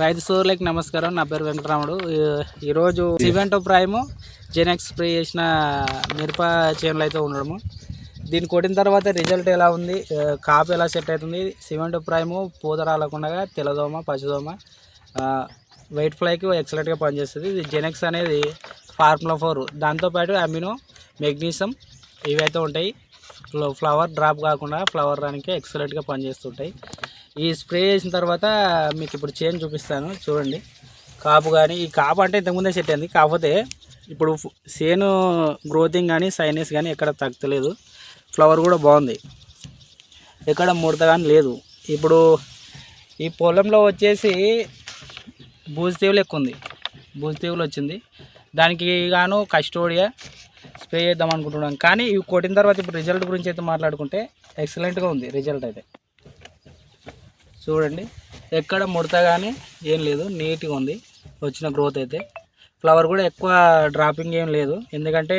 రైతు సోదరులకి నమస్కారం. నా పేరు వెంకటరాముడు. ఈరోజు సివెంటో ప్రైమ్ జెనెక్స్ స్ప్రే చేసిన మిరప చేనులు అయితే ఉండడము. దీన్ని కొట్టిన తర్వాత రిజల్ట్ ఎలా ఉంది? కాపు ఎలా సెట్ అవుతుంది? సివెంటో ప్రైము పూత రాలకుండా తెల్లదోమ పచ్చదోమ వైట్ ఫ్లైకి ఎక్సలెంట్గా పనిచేస్తుంది. ఇది జెనెక్స్ అనేది ఫార్ములా ఫోర్. దాంతోపాటు అమినో మెగ్నీషియం ఇవైతే ఉంటాయి. ఫ్లవర్ డ్రాప్ కాకుండా ఫ్లవర్ రానికి ఎక్సలెంట్గా పనిచేస్తుంటాయి. ఈ స్ప్రే చేసిన తర్వాత మీకు ఇప్పుడు చేంజ్ చూపిస్తాను చూడండి. కాపు కానీ ఈ కాపు అంటే ఇంతకుముందే సెట్ అయింది కాకపోతే ఇప్పుడు సేను గ్రోతింగ్ కానీ సైనస్ కానీ ఎక్కడ తగ్గలేదు. ఫ్లవర్ కూడా బాగుంది. ఎక్కడ ముడత కానీ లేదు. ఇప్పుడు ఈ పొలంలో వచ్చేసి బూజు ఎక్కువ ఉంది. బూజు వచ్చింది. దానికి గాను కస్టోడియా స్ప్రే చేద్దాం అనుకుంటున్నాం. కానీ ఇవి కొట్టిన తర్వాత ఇప్పుడు రిజల్ట్ గురించి అయితే మాట్లాడుకుంటే ఎక్సలెంట్గా ఉంది. రిజల్ట్ అయితే. చూడండి. ఎక్కడ ముడత కానీ ఏం లేదు. నీట్గా ఉంది. వచ్చిన గ్రోత్ అయితే. ఫ్లవర్ కూడా ఎక్కువ డ్రాపింగ్ ఏం లేదు. ఎందుకంటే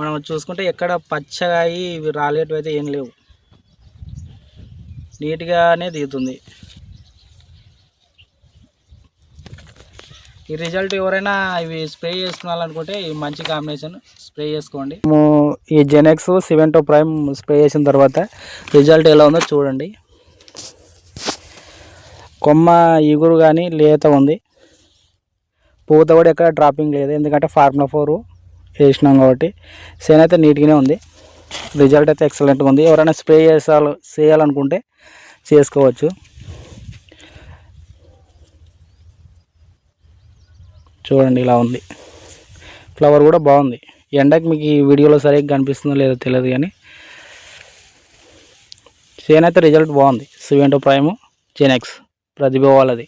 మనం చూసుకుంటే ఎక్కడ పచ్చగా అయి ఇవి రాలేటివి అయితే ఏం లేవు. నీట్గానే దిగుతుంది. ఈ రిజల్ట్ ఎవరైనా ఇవి స్ప్రే చేసుకోవాలనుకుంటే ఈ మంచి కాంబినేషన్ స్ప్రే చేసుకోండి. ఈ జెనెక్స్ సివెంటో ప్రైమ్ స్ప్రే చేసిన తర్వాత రిజల్ట్ ఎలా ఉందో చూడండి. కొమ్మ ఇగురు కానీ లేత ఉంది. పూత కూడా ఎక్కడ డ్రాపింగ్ లేదు. ఎందుకంటే ఫార్ములా ఫోర్ వేసినాం కాబట్టి సేన్ అయితే నీట్గానే ఉంది. రిజల్ట్ అయితే ఎక్సలెంట్గా ఉంది. ఎవరైనా స్ప్రే చేసాలి చేయాలనుకుంటే చేసుకోవచ్చు. చూడండి ఇలా ఉంది. ఫ్లవర్ కూడా బాగుంది. ఎండకి మీకు ఈ వీడియోలో సరిగ్గా కనిపిస్తుందో లేదో తెలియదు కానీ సేన్ అయితే రిజల్ట్ బాగుంది. సివెంటో ప్రైము జెనెక్స్ ప్రతిభ వాళ్ళది.